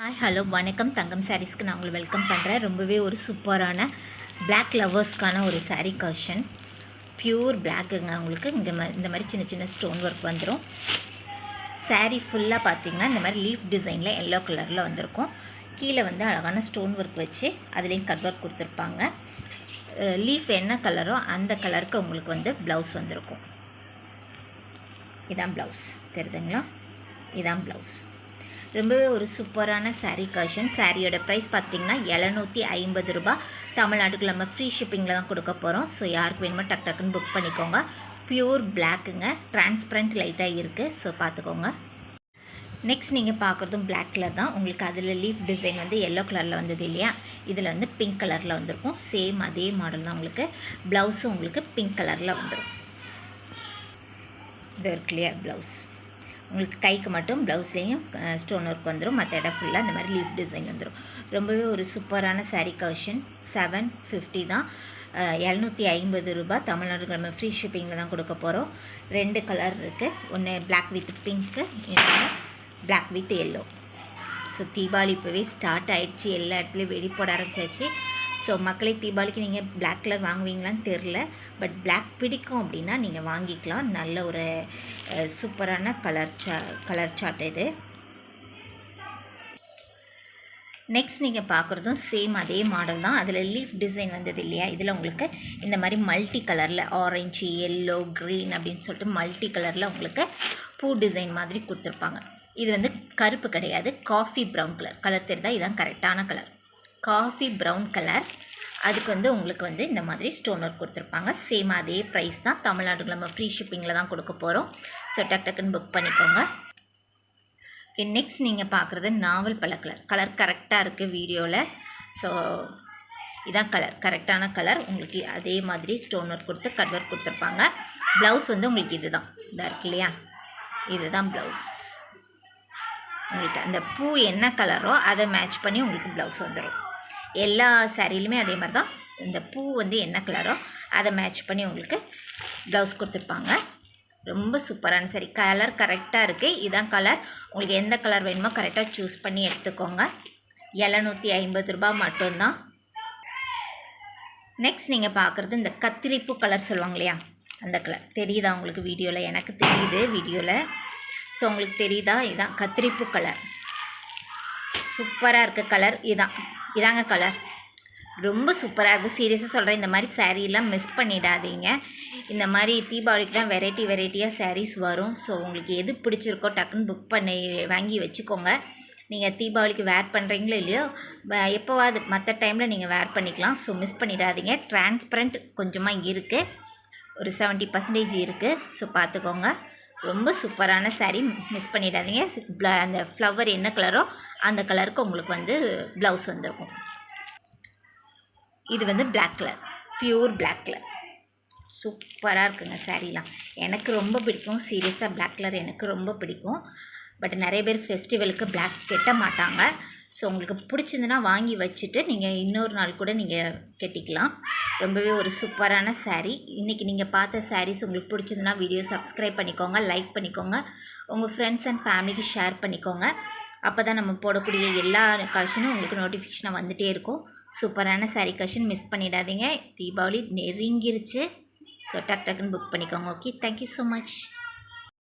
Hi hello வணக்கம். தங்கம் சாரீஸ்க்கு நான் உங்களை வெல்கம் பண்ணுறேன் ரொம்பவே ஒரு சூப்பரான பிளாக் லவர்ஸ்க்கான ஒரு சாரீ கஷன் பியூர் பிளாக்குங்க உங்களுக்கு. இங்கே ம இந்த மாதிரி சின்ன சின்ன ஸ்டோன் ஒர்க் வந்துடும் சாரீ ஃபுல்லாக பார்த்தீங்கன்னா இந்த மாதிரி லீஃப் டிசைனில் எல்லோ கலரில் வந்திருக்கும். கீழே வந்து அழகான ஸ்டோன் ஒர்க் வச்சு அதுலேயும் கட் ஒர்க் கொடுத்துருப்பாங்க. லீஃப் என்ன கலரோ அந்த கலருக்கு உங்களுக்கு வந்து ப்ளவுஸ் வந்திருக்கும். இதான் ப்ளவுஸ் தெரியுதுங்களா? இதான் ப்ளவுஸ் ரொம்பவே ஒரு சூப்பரான சாரீ கஷன் சாரியோட ப்ரைஸ் பார்த்துட்டிங்கன்னா எழுநூற்றி ஐம்பது ரூபா. தமிழ்நாட்டுக்கு நம்ம ஃப்ரீ ஷிப்பிங்கில் தான் கொடுக்க போகிறோம் ஸோ யாருக்கு வேணுமோ டக் டக்குன்னு புக் பண்ணிக்கோங்க. ப்யூர் பிளாக்குங்க டிரான்ஸ்பரண்ட் லைட்டாக இருக்குது ஸோ பார்த்துக்கோங்க. நெக்ஸ்ட் நீங்கள் பார்க்குறதும் பிளாக் கலர் தான். உங்களுக்கு அதில் லீஃப் டிசைன் வந்து எல்லோ கலரில் வந்தது இல்லையா? இதில் வந்து பிங்க் கலரில் வந்திருக்கும். சேம் அதே மாடல் தான் உங்களுக்கு. ப்ளவுஸும் உங்களுக்கு பிங்க் கலரில் வந்துடும் இது ஒரு கிளியர் ப்ளவுஸ் உங்களுக்கு கைக்கு மட்டும் ப்ளவுஸ்லேயும் ஸ்டோன் ஒர்க் வந்துடும் மற்ற இடம் ஃபுல்லாக அந்த மாதிரி லீஃப் டிசைன் வந்துடும் ரொம்பவே ஒரு சூப்பரான saree கலெக்ஷன் செவன் ஃபிஃப்டி தான். எழுநூற்றி ஐம்பது ரூபாய் தமிழ்நாடு நம்ம ஃப்ரீ ஷிப்பிங்கில் தான் கொடுக்க போகிறோம் ரெண்டு கலர் இருக்குது ஒன்று பிளாக் வித் பிங்க்கு இன்னொன்று black with yellow so Deepavali இப்போவே ஸ்டார்ட் ஆகிடுச்சி எல்லா இடத்துலையும் வெடி போட ஆரம்பிச்சாச்சு. ஸோ மக்களை தீபாவளிக்கு நீங்கள் பிளாக் கலர் வாங்குவீங்களான்னு தெரில பட் பிளாக் பிடிக்கும் அப்படின்னா நீங்கள் வாங்கிக்கலாம். நல்ல ஒரு சூப்பரான கலர் சா கலர் சார்ட் இது. நெக்ஸ்ட் நீங்கள் பார்க்குறதும் சேம் அதே மாடல் தான். அதில் லீஃப் டிசைன் வந்தது இல்லையா? இதில் உங்களுக்கு இந்த மாதிரி மல்டி கலரில் ஆரஞ்சு எல்லோ க்ரீன் அப்படின்னு சொல்லிட்டு மல்டி கலரில் உங்களுக்கு பூ டிசைன் மாதிரி கொடுத்துருப்பாங்க. இது வந்து கருப்பு கிடையாது. காஃபி ப்ரௌன் கலர் கலர் தெரிந்தால் இதுதான் கரெக்டான கலர் காஃபி ப்ரௌன் கலர். அதுக்கு வந்து உங்களுக்கு வந்து இந்த மாதிரி ஸ்டோன் ஒர்க் கொடுத்துருப்பாங்க. சேம் அதே ப்ரைஸ் தான். தமிழ்நாடுக்கு நம்ம ஃப்ரீ ஷிப்பிங்கில் தான் கொடுக்க போகிறோம் ஸோ டக் டக்குன்னு புக் பண்ணிக்கோங்க. நெக்ஸ்ட் நீங்கள் பார்க்குறது நாவல் பழ கலர். கலர் கரெக்டாக இருக்குது வீடியோவில் ஸோ இதான் கலர் கரெக்டான கலர் உங்களுக்கு அதே மாதிரி ஸ்டோன் ஒர்க் கொடுத்து கட் ஒர்க் கொடுத்துருப்பாங்க. ப்ளவுஸ் வந்து உங்களுக்கு இது தான் இதாக இருக்கு இல்லையா? இதுதான் ப்ளவுஸ் உங்களுக்கு அந்த பூ என்ன கலரோ அதை மேட்ச் பண்ணி உங்களுக்கு ப்ளவுஸ் வந்துடும் எல்லா சாரிலுமே அதே மாதிரி தான். இந்த பூ வந்து என்ன கலரோ அதை மேட்ச் பண்ணி உங்களுக்கு ப்ளவுஸ் கொடுத்துருப்பாங்க. ரொம்ப சூப்பரான சரி கலர் கரெக்டாக இருக்குது இதான் கலர் உங்களுக்கு எந்த கலர் வேணுமோ கரெக்டாக சூஸ் பண்ணி எடுத்துக்கோங்க. எழுநூற்றி ஐம்பது ரூபாய் மட்டும்தான். நெக்ஸ்ட் நீங்கள் பார்க்குறது இந்த கத்திரிப்பு கலர் சொல்லுவாங்க இல்லையா? அந்த கலர் தெரியுதா உங்களுக்கு வீடியோவில் எனக்கு தெரியுது வீடியோவில் ஸோ உங்களுக்கு தெரியுதா? இதான் கத்திரிப்பு கலர் சூப்பராக இருக்குது கலர் இதான். இதாங்க கலர். ரொம்ப சூப்பராக இருக்குது சீரியஸாக சொல்கிறேன் இந்த மாதிரி சாரீலாம் மிஸ் பண்ணிடாதீங்க. இந்த மாதிரி தீபாவளிக்கு தான் வெரைட்டி வெரைட்டியாக சாரீஸ் வரும். ஸோ உங்களுக்கு எது பிடிச்சிருக்கோ டக்குன்னு புக் பண்ணி வாங்கி வச்சுக்கோங்க. நீங்கள் தீபாவளிக்கு வேர் பண்ணுறீங்களோ இல்லையோ எப்போவாது மற்ற டைமில் நீங்கள் வேர் பண்ணிக்கலாம். ஸோ மிஸ் பண்ணிடாதீங்க. டிரான்ஸ்பரண்ட் கொஞ்சமாக இருக்குது ஒரு செவன்ட்டி பர்சன்டேஜ் இருக்குது ஸோ பார்த்துக்கோங்க. ரொம்ப சூப்பரான saree மிஸ் பண்ணிடாதீங்க. ப்ள- அந்த ஃப்ளவர் என்ன கலரோ அந்த கலருக்கு உங்களுக்கு வந்து ப்ளவுஸ் வந்திருக்கும். இது வந்து black colour pure black colour சூப்பராக இருக்குங்க சாரீலாம் எனக்கு ரொம்ப பிடிக்கும். சீரியஸாக பிளாக் கலர் எனக்கு ரொம்ப பிடிக்கும். பட் நிறைய பேர் ஃபெஸ்டிவலுக்கு பிளாக் கெட்ட மாட்டாங்க. ஸோ உங்களுக்கு பிடிச்சிருந்துன்னா வாங்கி வச்சுட்டு நீங்கள் இன்னொரு நாள் கூட நீங்கள் கட்டிக்கலாம். ரொம்பவே ஒரு சூப்பரான சாரீ இன்றைக்கி நீங்கள் பார்த்த சாரீஸ் உங்களுக்கு பிடிச்சிருந்துன்னா வீடியோ சப்ஸ்கிரைப் பண்ணிக்கோங்க லைக் பண்ணிக்கோங்க. உங்கள் ஃப்ரெண்ட்ஸ் அண்ட் ஃபேமிலிக்கு ஷேர் பண்ணிக்கோங்க. அப்போ தான் நம்ம போடக்கூடிய எல்லா கலெக்ஷனும் உங்களுக்கு நோட்டிஃபிகேஷனாக வந்துகிட்டே இருக்கும். சூப்பரான saree கலெக்ஷன் மிஸ் பண்ணிடாதீங்க. தீபாவளி நெருங்கிருச்சு. ஸோ டக் டக்குன்னு புக் பண்ணிக்கோங்க. Okay thank you so much